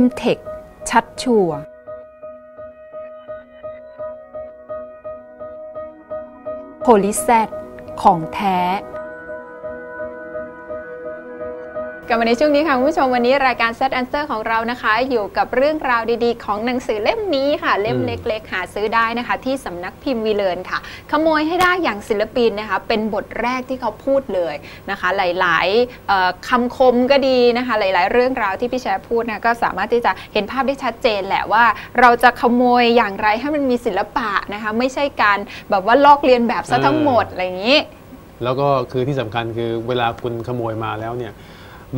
m t e c h ชัดชัวร์โพลิแซดของแท้ ลับมาในช่วงนี้ค่ะคุณผู้ชมวันนี้รายการ Set Answer ของเรานะคะ อยู่กับเรื่องราวดีๆ ของหนังสือเล่มนี้ค่ะ เล่มเล็ก ๆ หาซื้อได้นะคะ ที่สำนักพิมพ์วีเลนค่ะ ขโมยให้ได้อย่างศิลปินนะคะ เป็นบทแรกที่เขาพูดเลยนะคะ หลายๆคำคมก็ดีนะคะ หลาย ๆ เรื่องราวที่พี่แชร์พูดนะก็สามารถที่จะเห็นภาพได้ชัดเจนแหละว่า เราจะขโมยอย่างไรให้มันมีศิลปะนะคะ ไม่ใช่การแบบว่าลอกเลียนแบบซะทั้งหมดอะไรอย่างนี้ แล้วก็คือที่สำคัญคือเวลาคุณขโมยมาแล้วเนี่ย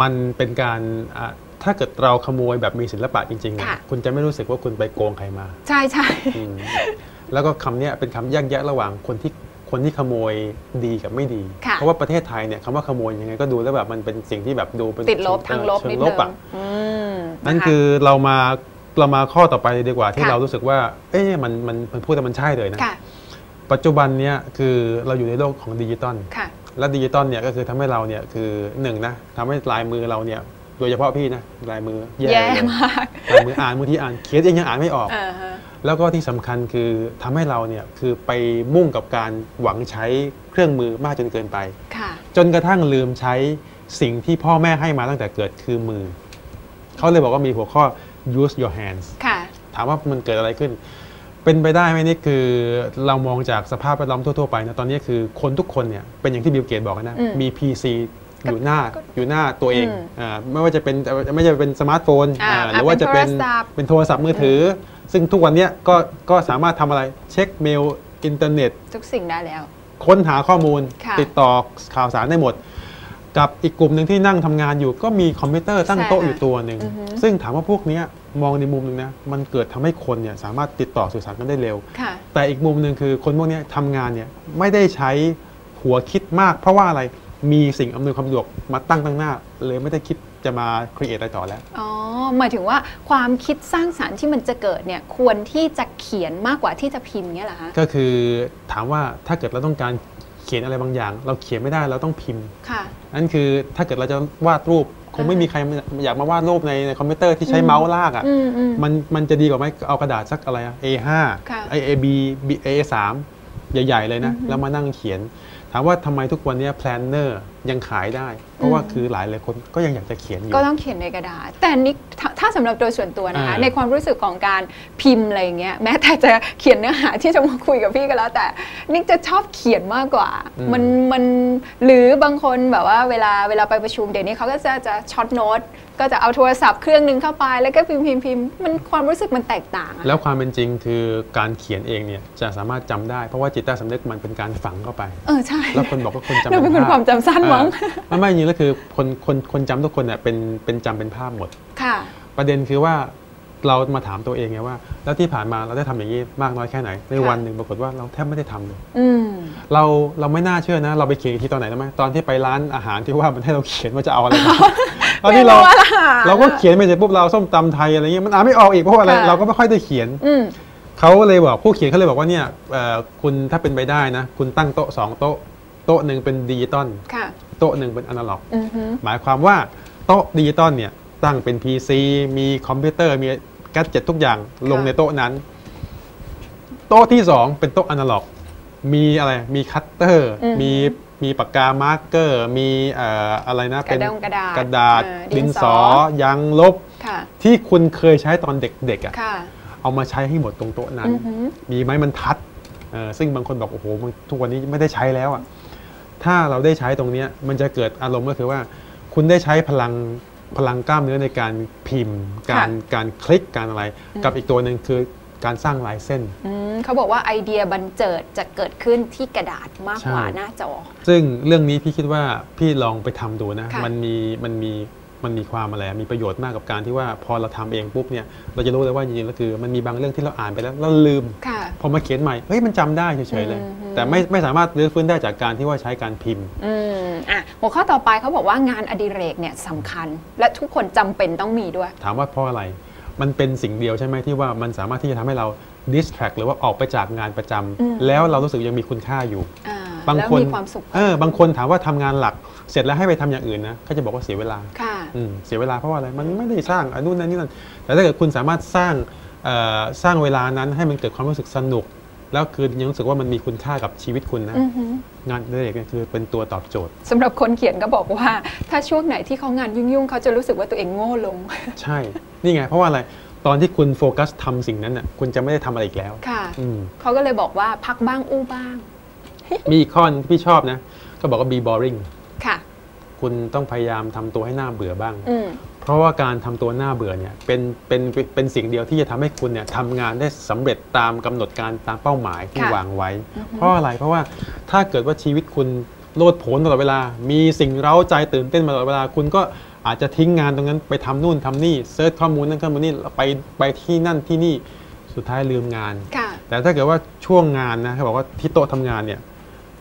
มันเป็นการอะถ้าเกิดเราขโมยแบบมีศิลปะจริงๆเนี่ยค่ะคุณจะไม่รู้สึกว่าคุณไปโกงใครมา ใช่ใช่อืมแล้วก็คำเนี้ยเป็นคำแยกแยะระหว่างคนที่คนที่ขโมยดีกับไม่ดีค่ะเพราะว่าประเทศไทยเนี่ยคำว่าขโมยยังไงก็ดูแล้วแบบมันเป็นสิ่งที่แบบดูเป็นติดลบทางลบเชินิดงลนึบงอะอืมนั่นนะะคือเรามาเรามาข้อต่อไปเลยดีกว่าที่ค่ะเรารู้สึกว่า เอ๊ะมันมันมันพูดแต่มันใช่เลยนะค่ะปัจจุบันเนี้ยคือเราอยู่ในโลกของดิจิตอลค่ะ และดิจิตอลเนี่ยก็คือทำให้เราเนี่ยคือหนึ่งนะทำให้ลายมือเราเนี่ยโดยเฉพาะพี่นะลายมือแย่แย่เลยมากลายมืออ่านบางทีอ่านเขียนเองยังอ่านไม่ออกอ่าฮะแล้วก็ที่สำคัญคือทำให้เราเนี่ยคือไปมุ่งกับการหวังใช้เครื่องมือมากจนเกินไปค่ะจนกระทั่งลืมใช้สิ่งที่พ่อแม่ให้มาตั้งแต่เกิดคือมือ เขาเลยบอกว่ามีหัวข้อ use your hands ค่ะถามว่ามันเกิดอะไรขึ้น เป็นไปได้ไหมนี่คือเรามองจากสภาพแวดล้อมทั่วๆไปนะตอนนี้คือคนทุกคนเนี่ยเป็นอย่างที่บิลเกตบอกนะอืมมี PC อยู่หน้าก็อยู่หน้าตัวเองอืมอ่าไม่ว่าจะเป็นไม่ว่าจะเป็นสมาร์ทโฟนอ่าอ่าหรือว่าจะเป็นเป็นโทรศัพท์เป็นโทรศัพท์มือถืออซึ่งทุกวันเนี้ยก็ก็สามารถทำอะไรเช็คเมลอินเทอร์เน็ต ทุกสิ่งได้แล้ว ค้นหาข้อมูลค่ะติดต่อข่าวสารได้หมด กับอีกกลุ่มหนึ่งที่นั่งทำงานอยู่ ก็มีคอมพิวเตอร์ตั้งโต๊ะใช่อยู่ตัวหนึ่งอือฮึซึ่งถามว่าพวกเนี้ยมองในมุมหนึงนะมันเกิดทำให้คนเนี่ยสามารถติดต่อสื่อสารกันได้เร็วค่ะแต่อีกมุมหนึ่งคือคนพวกเนี้ยทำงานเนี่ยไม่ได้ใช้หัวคิดมาก เพราะว่าอะไรมีสิ่งอำนวยความสะดวกมาตั้งตั้งหน้า เลยไม่ได้คิดจะมาครีเอทอะไรต่อแล้ว อ๋อ หมายถึงว่าความคิดสร้างสารรค์ที่มันจะเกิดเนี่ยควรที่จะเขียนมากกว่าที่จะพิมพ์เนี่ยเหรอคะ ก็คือถามว่าถ้าเกิดเราต้องการ เขียนอะไรบางอย่าง เราเขียนไม่ได้เราต้องพิมพ์ค่ะ นั่นคือถ้าเกิดเราจะวาดรูปคงไม่มีใครอยากมาวาดรูปในในคอมพิวเตอร์ที่ใช้อืมเมาส์ลากอะอืมอืมมันมันจะดีกว่าไหมเอากระดาษสักอะไรอะ A5 ค่ะไอ AB A3 ใหญ่ ๆ เลยนะอือฮึแล้วมานั่งเขียน ถามว่าทำไมทุกวันเนี้แพลนเนอร์ ยังขายได้ เพราะว่าอืมคือหลายหลายคนก็ยังอยากจะเขียนอยู่ ก็ต้องเขียนในกระดาษ แต่นิกถ้าถ้าสำหรับโดยส่วนตัวนะคะอ่าในความรู้สึกของการพิมพ์อะไรอย่างเงี้ยแม้แต่จะเขียนเนื้อหาที่จะมาคุยกับพี่ก็แล้ว แต่นิกจะชอบเขียนมากกว่า มันมันหรือบางคนแบบว่าเวลาเวลาไปประชุมเดี๋ยวนี้เขาก็จะจะช็อตโน้ตก็จะเอาโทรศัพท์เครื่องหนึงเข้าไปแล้วก็พิมพ์พิมพ์พิมพ์มันความรู้สึกมันแตกต่างอะแล้วความเป็นจริงคือการเขียนเองเนี่ยจะสามารถจำได้เพราะว่าจิตใต้สำนึกมันเป็นการฝังเข้าไป เออใช่ แล้วคนบอกว่าคนจำเราเป็นคนภพความจำสั้นมั้งอ่าไม่ไม่จริงแล้วคือคนคนคนจำทุกคนเนี่ยเป็นเป็นจำเป็นภาพหมดค่ะ ประเด็นคือว่าเรามาถามตัวเองไงว่า แล้วที่ผ่านมาเราได้ทำอย่างนี้มากน้อยแค่ไหน ในค่ะวันหนึ่งปรากฏว่าเราแทบไม่ได้ทำเลยอืมเราเราไม่น่าเชื่อนะ เราไปเขียนอีกทีตอนไหนรู้ไหมตอนที่ไปร้านอาหารที่ว่ามันให้เราเขียนว่าจะเอาอะไรมาตอนที่เราเมนูอาหารเราก็เขียนไปเสร็จปุ๊บเราส้มตำไทยอะไรเงี้ยมันอ่านไม่ออกอีกเพราะว่าอะไรค่ะเราก็ไม่ค่อยได้เขียนอืมเขาเลยบอกผู้เขียนเขาเลยบอกว่าเนี่ยเอ่อคุณถ้าเป็นไปได้นะ คุณตั้งโต๊ะสองโต๊ะโต๊ะหนึ่งเป็นดิจิตอลค่ะ โต๊ะหนึ่งเป็นอนาล็อกอือฮึหมายความว่าโต๊ะดิจิตอลเนี่ยตั้งเป็น PC มีคอมพิวเตอร์มีแกดเจ็ตทุกอย่างลงในโต๊ะนั้น โต๊ะที่ 2 เป็นโต๊ะอนาล็อก มีอะไรมีคัตเตอร์อือฮึมีมีปากกามาร์กเกอร์ มีเอ่ออะไรนะกระดงกระดาษกระดาษเออดิดินนสสออยังลบค่ะที่คุณเคยใช้ตอนเด็กๆอะค่ะเอามาใช้ให้หมดตรงโต๊ะนั้นอือฮึมีไม้บรรทัดเอ่อซึ่งบางคนบอกโอ้โหมันทุกวันนี้ไม่ได้ใช้แล้วอะ ถ้าเราได้ใช้ตรงเนี้ยมันจะเกิดอารมณ์ก็คือว่า คุณได้ใช้พลังพลังกล้ามเนื้อในการพิมพ์ การการคลิกการอะไร กับอีกตัวหนึ่งคือการสร้างลายเส้นอืมเขาบอกว่าไอเดียบันเจิดจะเกิดขึ้นที่กระดาษมากกว่าใช่หน้าจอ ซึ่งเรื่องนี้พี่คิดว่าพี่ลองไปทำดูนะค่ะมันมีมันมี มันมีความอะไรมีประโยชน์มากกับการที่ว่าพอเราทำเองปุ๊บเนี่ยเราจะรู้เลยว่าจริงๆแล้วคือ มันมีบางเรื่องที่เราอ่านไปแล้วเราลืมค่ะพอมาเขียนใหม่เฮ้ยมันจำได้เฉยๆเลยอืมฮึแต่ไม่ไม่สามารถรื้อฟื้นได้จากการที่ว่าใช้การพิมพ์อืมอะหัวข้อต่อไปเขาบอกว่างานอดิเรกเนี่ยสำคัญ และทุกคนจำเป็นต้องมีด้วย ถามว่าเพราะอะไร มันเป็นสิ่งเดียวใช่ไหมที่ว่ามันสามารถที่จะทำให้เรา distract หรือว่าออกไปจากงานประจำอืมแล้วเรารู้สึกยังมีคุณค่าอยู่อ่า บางแล้วคนมีความสุขเออบางคนถามว่าทำงานหลัก เสร็จแล้วให้ไปทำอย่างอื่นนะก็จะบอกว่าเสียเวลาค่ะอืมเสียเวลาเพราะว่าอะไรมันไม่ได้สร้างอันนู้นนั่นนี่นั่นแต่ถ้าเกิดคุณสามารถสร้างเอ่อสร้างเวลานั้นให้มันเกิดความรู้สึกสนุก แล้วคือยังรู้สึกว่ามันมีคุณค่ากับชีวิตคุณนะอือหืองานอดิเรกเนี่ยคือเป็นตัวตอบโจทย์สำหรับคนเขียนก็บอกว่า ถ้าช่วงไหนที่เขางานยุ่งๆเขาจะรู้สึกว่าตัวเองโง่ลง ใช่นี่ไง เพราะว่าอะไรตอนที่คุณโฟกัสทำสิ่งนั้นน่ะคุณจะไม่ได้ทำอะไรอีกแล้วค่ะอืมเขาก็เลยบอกว่าพักบ้างอู้บ้าง มีอีกข้อหนึงที่พี่ชอบนะ ก็บอกว่า be boring ค่ะ คุณต้องพยายามทำตัวให้หน้าเบื่อบ้างอืมเพราะว่าการทำตัวหน้าเบื่อเนี่ยเป็นเป็นเป็นสิ่งเดียวที่จะทำให้คุณเนี่ยทำงานได้สำเร็จตามกำหนดการตามเป้าหมายที่ค่ะวางไว้ เพราะอะไรเพราะว่าถ้าเกิดว่าชีวิตคุณโลดโผนตลอดเวลา มีสิ่งเร้าใจตื่นเต้นมาตลอดเวลา คุณก็อาจจะทิ้งงานตรงนั้นไปทำนู่นทำนี่เซิร์ชข้อมูลนั่นข้อมูลนี่ไปไปที่นั่นที่นี่สุดท้ายลืมงานค่ะแต่ถ้าเกิดว่าช่วงงานนะเขาบอกว่าที่โต๊ะทำงานเนี่ย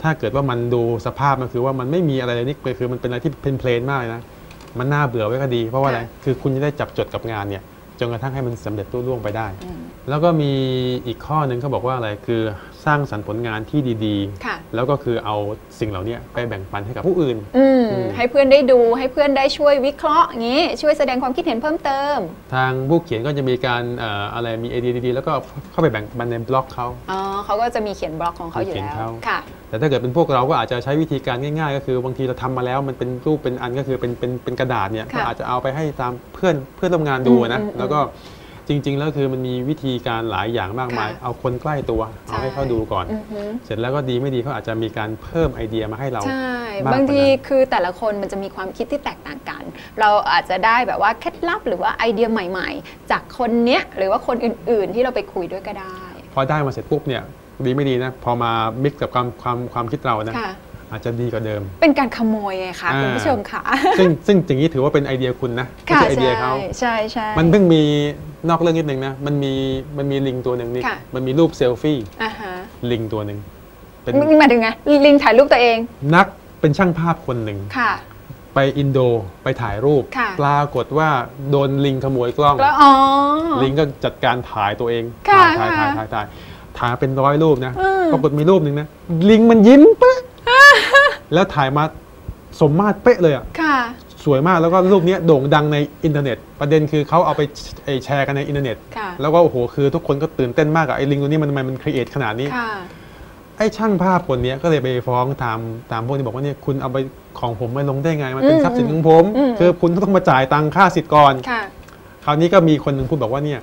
ถ้าเกิดว่ามันดูสภาพมันคือว่ามันไม่มีอะไรเลยนี่คือมันเป็นอะไรที่เพลนๆมากเลยนะมันน่าเบื่อไว้ก็ดี เพราะว่าอะไรค่ะคือคุณจะได้จับจดกับงานเนี่ยจนกระทั่งให้มันสำเร็จรุ่ล่วงไปได้อืมแล้วก็มีอีกข้อหนึ่งเขาบอกว่าอะไรคือ สร้างสรรค์ผลงานที่ดีค่ะ ๆ แล้วก็คือเอาสิ่งเหล่านี้ไปแบ่งปันให้กับผู้อื่น อืมอืม ให้เพื่อนได้ดูให้เพื่อนได้ช่วยวิเคราะห์อย่างนี้ ช่วยแสดงความคิดเห็นเพิ่มเติมทางผู้เขียนก็จะมีการเอ่ออะไรมีไอเดียดีๆ แล้วก็เข้าไปแบ่งปันในบล็อกเขา อ๋อเขาก็จะมีเขียนบล็อกของเขาอยู่เขียนแล้วเขา ค่ะ แต่ถ้าเกิดเป็นพวกเราก็อาจจะใช้วิธีการง่าย ๆ ก็คือบางทีเราทำมาแล้วมันเป็นรูปเป็นอันก็คือเป็นเป็นเป็นกระดาษเนี่ยค่ะก็อาจจะเอาไปให้ตามเพื่อนเพื่อนร่วมงานดูนะอืมอืม แล้วก็ จริง ๆ แล้วคือมันมีวิธีการหลายอย่างมากมาย ค่ะเอาคนใกล้ตัวเอาให้ใช่เขาดูก่อน อือหือเสร็จแล้วก็ดีไม่ดีเขาอาจจะมีการเพิ่มไอเดียมาให้เรา ใช่ มากบางทีกว่านั้นคือแต่ละคนมันจะมีความคิดที่แตกต่างกัน เราอาจจะได้แบบว่าเคล็ดลับหรือว่าไอเดียใหม่ๆ จากคนเนี้ยหรือว่าคนอื่นๆที่เราไปคุยด้วยก็ได้ พอได้มาเสร็จปุ๊บเนี่ยดีไม่ดีนะพอมามิกกับความความความคิดเรานะ ค่ะ อาจจะดีกว่าเดิม เป็นการขโมยไงคะอ่าคุณผู้ชมค่ะ ซึ่งซึ่งอย่างนี้ถือว่าเป็นไอเดียคุณนะไม่ค่ะใช่ไอเดียเขาใช่ใช่มันเพิ่งมีนอกเรื่องนิดนึงนะมันมีมันมีลิงตัวหนึ่งนี่ค่ะมันมีรูปเซลฟี่อ่าฮะลิงตัวหนึ่งเป็นหมายถึงไงลิงถ่ายรูปตัวเอง นักเป็นช่างภาพคนหนึ่งค่ะไปอินโดไปถ่ายรูปค่ะปรากฏว่าโดนลิงขโมยกล้องแล้วอ๋อลิงก็จัดการถ่ายตัวเองค่ะถ่ายถ่ายค่ะถ่ายถ่ายถ่ายเป็นร้อยรูปนะอืมปรากฏมีรูปหนึ่งนะลิงมันยิ้มปึ๊ะ แล้วถ่ายมาสมมาตรเป๊ะเลยอะค่ะ สวยมากแล้วก็รูปเนี้ยโด่งดังในอินเทอร์เน็ต ประเด็นคือเขาเอาไปเอ่อแชร์กันในอินเทอร์เน็ต ค่ะ แล้วก็โอ้โหคือทุกคนก็ตื่นเต้นมากกับไอ้ลิงตัวนี้มันทำไมมันครีเอทขนาดนี้ ค่ะ ไอ้ช่างภาพคนเนี้ยก็เลยไปฟ้องตามตามพวกนี้บอกว่าเนี่ยคุณเอาไปของผมไปลงได้ไง มันเป็นอืมทรัพย์สินของผม อืม คือคุณต้องมาจ่ายตังค่าสิทธิ์ก่อน ค่ะ คราวนี้ก็มีคนหนึ่งพูดบอกว่าเนี่ย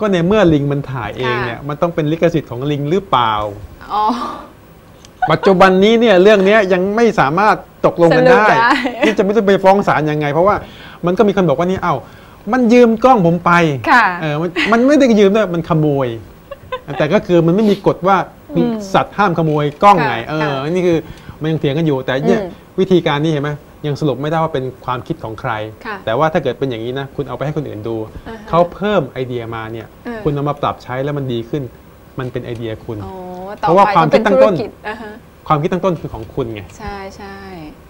ก็ในเมื่อลิงมันถ่ายเองค่ะเนี่ยมันต้องเป็นลิขสิทธิ์ของลิงหรือเปล่า อ๋อ ปัจจุบันนี้เนี่ยเรื่องเนี้ยยังไม่สามารถตกลงกันได้สรุปได้ที่จะไม่ต้องไปฟ้องศาลยังไง เพราะว่ามันก็มีคนบอกว่านี่เอ้ามันยืมกล้องผมไปค่ะเออมันมันไม่ได้ยืมด้วยมันขโมย แต่ก็คือมันไม่มีกฎว่าอืมสัตว์ห้ามขโมยกล้องไงค่ะเออค่ะนี่คือมันยังเถียงกันอยู่ แต่เนี่ยอืมวิธีการนี้เห็นไหมยังสรุปไม่ได้ว่าเป็นความคิดของใครค่ะแต่ว่าถ้าเกิดเป็นอย่างนี้นะ คุณเอาไปให้คนอื่นดูอ่าฮะเขาเพิ่มไอเดียมาเนี่ยเออคุณเอามาปรับใช้แล้วมันดีขึ้น มันเป็นไอเดียคุณอ๋อเพ ต่อราะว่าไปความก็เป็นคิดตั้ธุงรต้นกิจอ่าฮะความคิดตั้งต้นคือของคุณไงใช่ใช่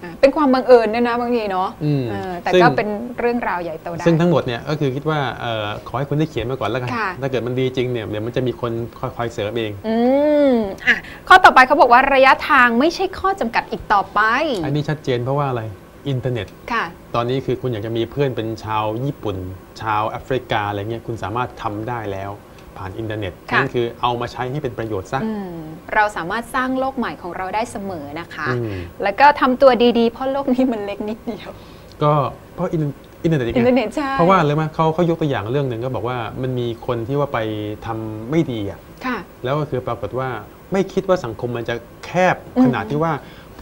อะเป็นความบังเอิญด้วยนะบางทีเนาะอืมเออแต่ซึ่งก็เป็นเรื่องราวใหญ่โตได้ซึ่งทั้งหมดเนี่ยก็คือคิดว่าเอ่อขอให้คุณได้เขียนมาก่อนแล้วกันค่ะถ้าเกิดมันดีจริงเนี่ยเดี๋ยวมันจะมีคนคอยๆเสริมเองอืมอะข้อต่อไปเขาบอกว่าระยะทางไม่ใช่ข้อจำกัดอีกต่อไป อันนี้ชัดเจนเพราะว่าอะไรอินเทอร์เน็ตค่ะตอนนี้คือคุณอยากจะมีเพื่อนเป็นชาวญี่ปุ่น ชาวแอฟริกาอะไรเงี้ยคุณสามารถทำได้แล้ว ผ่านอินเทอร์เน็ตค่ะนั่นคือเอามาใช้ให้เป็นประโยชน์ซะอืมเราสามารถสร้างโลกใหม่ของเราได้เสมอนะคะอืมแล้วก็ทำตัวดีๆ เพราะโลกนี้มันเล็กนิดเดียว ก็เพราะอินอินเทอร์เน็ตอีกอินเทอร์ไงเน็ตใช่เพราะว่าเลยไหมเขาเขายกตัวอย่างเรื่องหนึ่งก็บอกว่ามันมีคนที่ว่าไปทำไม่ดีอะค่ะแล้วก็คือปรากฏว่าไม่คิดว่าสังคมมันจะแคบอืมขนาดที่ว่า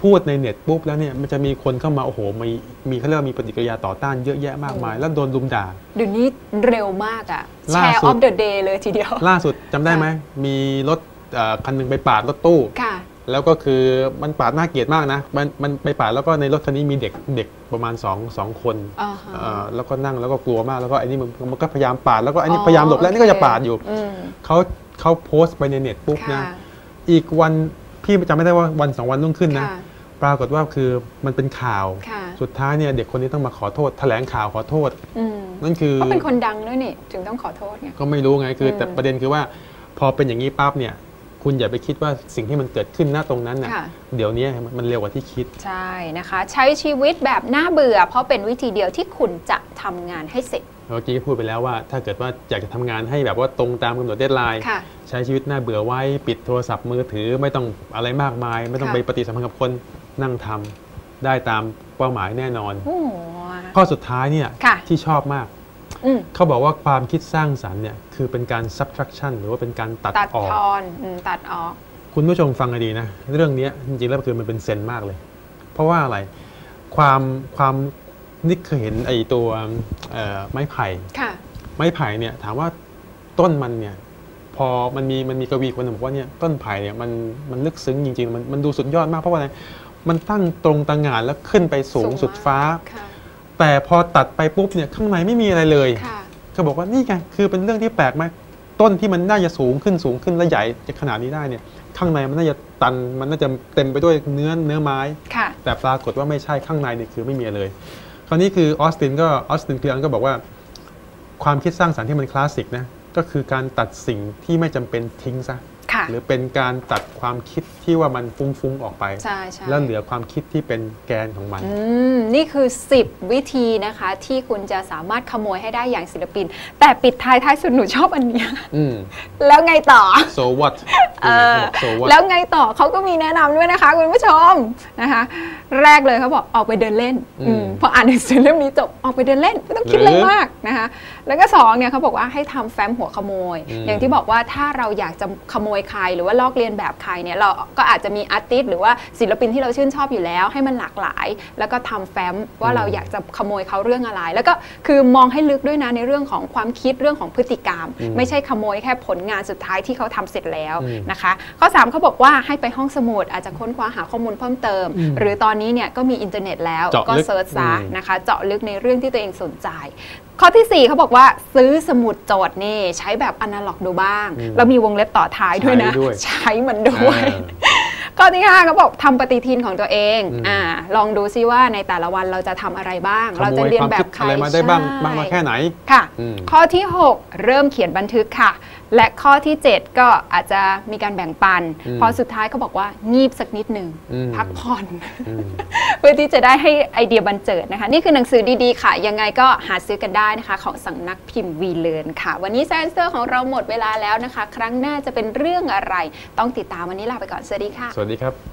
พูดในเน็ตปุ๊บแล้วเนี่ยมันจะมีคนเข้ามาโอ้โหมีมีเขาเรียกว่ามีปฏิกิริยาต่อต้านเยอะแยะมากมาย แล้วโดนลุมด่าเดี๋ยวนี้เร็วมากอะแชล่าร์สุอดอฟเดอะเดย์เลยทีเดียว ล่าสุดจำได้ไหมมีรถเอ่อคันหนึ่งไปปาดรถตู้ ค่ะ แล้วก็คือมันปาดน่าเกลียดมากนะ มันมันไปปาดแล้วก็ในรถคันนี้มีเด็กเด็กประมาณ2องสองคนอ่าฮะ เอ่อแล้วก็นั่งแล้วก็กลัวมากแล้วก็ไอ้นี่มันมันก็พยายามปาดแล้วก็ไอ้นี่อ๋อพยายามหลบแล้วโอเค นี่ก็จะปาดอยู่อืมเขาเขาโพสต์ไปในเน็ตปุ๊บนะ ค่ะ อีกวันพี่จำไม่ได้ว่าวันสองวันรุ่งขึ้นนะ ค่ะ ปรากฏว่าคือมันเป็นข่าวค่ะสุดท้ายเนี่ยเด็กคนนี้ต้องมาขอโทษ แถลงข่าวขอโทษอืมนั่นคือก็เป็นคนดังด้วยนี่ถึงต้องขอโทษไงก็ไม่รู้ไงคืออมแต่ประเด็นคือว่า พอเป็นอย่างนี้ปั๊บเนี่ย คุณอย่าไปคิดว่าสิ่งที่มันเกิดขึ้นณตรงนั้นน่ะค่ะเดี๋ยวนี้มันเร็วกว่าที่คิด ใช่นะคะ ใช้ชีวิตแบบน่าเบื่อ เพราะเป็นวิธีเดียวที่คุณจะทำงานให้เสร็จเมื่อกี้ก็พูดไปแล้วว่า ถ้าเกิดว่าอยากจะทำงานให้แบบว่าตรงตามกำหนดเดดไลน์ค่ะใช้ชีวิตน่าเบื่อไว้ ปิดโทรศัพท์มือถือไม่ต้องอะไรมากมาย ไม่ต้องค่ะไปปฏิสัมพันธ์กับคน นั่งทำได้ตามเป้าหมายแน่นอน โอ้โห ข้อสุดท้ายเนี่ยค่ะ ที่ชอบมาก อืมเขาบอกว่าความคิดสร้างสรรค์เนี่ยคือเป็นการ subtraction หรือว่าเป็นการตัดตัดออก ทอนอืมตัดออก คุณผู้ชมฟังให้ดีนะ เรื่องเนี้ยจริงๆแล้วคือมันเป็นเซนมากเลย เพราะว่าอะไรความความนี่เคยเห็นไอ้ตัวเอ่อไม้ไผ่ ค่ะ ไม้ไผ่เนี่ยถามว่าต้นมันเนี่ยพอมันมีมันมีกวีคนหนึ่งบอกว่าเนี่ยต้นไผ่เนี่ยมันมันลึกซึ้งจริงๆมันมันดูสุดยอดมากเพราะว่าอะไร มันตั้งตรงตางานแล้วขึ้นไปสูงสูงสุดฟ้าค่ะแต่พอตัดไปปุ๊บเนี่ยข้างในไม่มีอะไรเลยค่ะเขาบอกว่านี่ไงคือเป็นเรื่องที่แปลกมากต้นที่มันน่าจะสูงขึ้นสูงขึ้นและใหญ่จะขนาดนี้ได้เนี่ยข้างในมันน่าจะตันมันน่าจะเต็มไปด้วยเนื้อเนื้อไม้ค่ะแต่ปรากฏว่าไม่ใช่ข้างในนี่คือไม่มีอะไรเลย คราวนี้คือออสตินก็ออสตินคืออันก็บอกว่า ความคิดสร้างสรรค์ที่มันคลาสสิกนะก็คือการตัดสิ่งที่ไม่จำเป็นทิ้งซะค่ะ หรือเป็นการตัดความคิดที่ว่ามันฟุ้งๆออกไปใช่ใช่แล้วเหลือความคิดที่เป็นแกนของมันอืมนี่คือ 10 วิธีนะคะที่คุณจะสามารถขโมยให้ได้อย่างศิลปิน แต่ปิดท้ายท้ายสุดหนูชอบอันเนี้ยอืมแล้วไงต่อ so what เออ so what แล้วไงต่อเขาก็มีแนะนำด้วยนะคะคุณผู้ชมนะคะ แรกเลยเขาบอกออกไปเดินเล่นอืมอืมพออ่านหนังสือเล่มนี้จบออกไปเดินเล่นไม่ต้องคิดหรืออะไรมากนะ คะแล้วก็สองเนี่ยเขาบอกว่าให้ทำแฟ้มหัวขโมยอืมอย่างที่บอกว่าถ้าเราอยากจะขโมยใครหรือว่าลอกเลียนแบบใครเนี่ยเราก็อาจจะมีอาร์ติสต์หรือว่าศิลปินที่เราชื่นชอบอยู่แล้ว ให้มันหลากหลาย แล้วก็ทำแฟ้มว่าเราอยากจะขโมยเขาเรื่องอะไร แล้วก็คือมองให้ลึกด้วยนะในเรื่องของความคิดเรื่องของพฤติกรรมอืมไม่ใช่ขโมยแค่ผลงานสุดท้ายที่เขาทำเสร็จแล้วอืมนะคะข้อ3เขาบอกว่าให้ไปห้องสมุดอาจจะค้นคว้าหาข้อมูลเพิ่มเติมอืมหรือตอนนี้เนี่ยก็มีอินเทอร์เน็ตแล้วเจาะก็ลึกเซิร์ชซะอืมนะคะ เจาะลึกในเรื่องที่ตัวเองสนใจข้อทีสี่ 4เขาบอกว่าซื้อสมุดจดนี่ใช้แบบอนาล็อกดูบ้างอืมแล้วมีวงเล็บต่อท้ายด้วยนะ ใช้ด้วยใช้มันด้วยเออข้อที่5เขาบอกทำปฏิทินของตัวเองอืมอ่าลองดูซิว่าในแต่ละวันเราจะทำอะไรบ้าง เราขโมจะยเรียคนวามแบคิบดใครอะไรมาได้บ้างใช่มากน้อยแค่ไหนค่ะอืมข้อที่ 6 เริ่มเขียนบันทึกค่ะ และข้อที่ 7 ก็อาจจะมีการแบ่งปันอืมพอสุดท้ายเขาบอกว่างีบสักนิดหนึ่งอืมพักผ่อนอืมเพื่อที่จะได้ให้ไอเดียบันเจิดนะคะ นี่คือหนังสือดีๆค่ะ ยังไงก็หาซื้อกันได้นะคะ ของสำนักพิมพ์วีเลนค่ะ วันนี้แซนเซอร์ของเราหมดเวลาแล้วนะคะ ครั้งหน้าจะเป็นเรื่องอะไร ต้องติดตามวันนี้ลาไปก่อนสวัสดีค่ะ สวัสดีครับ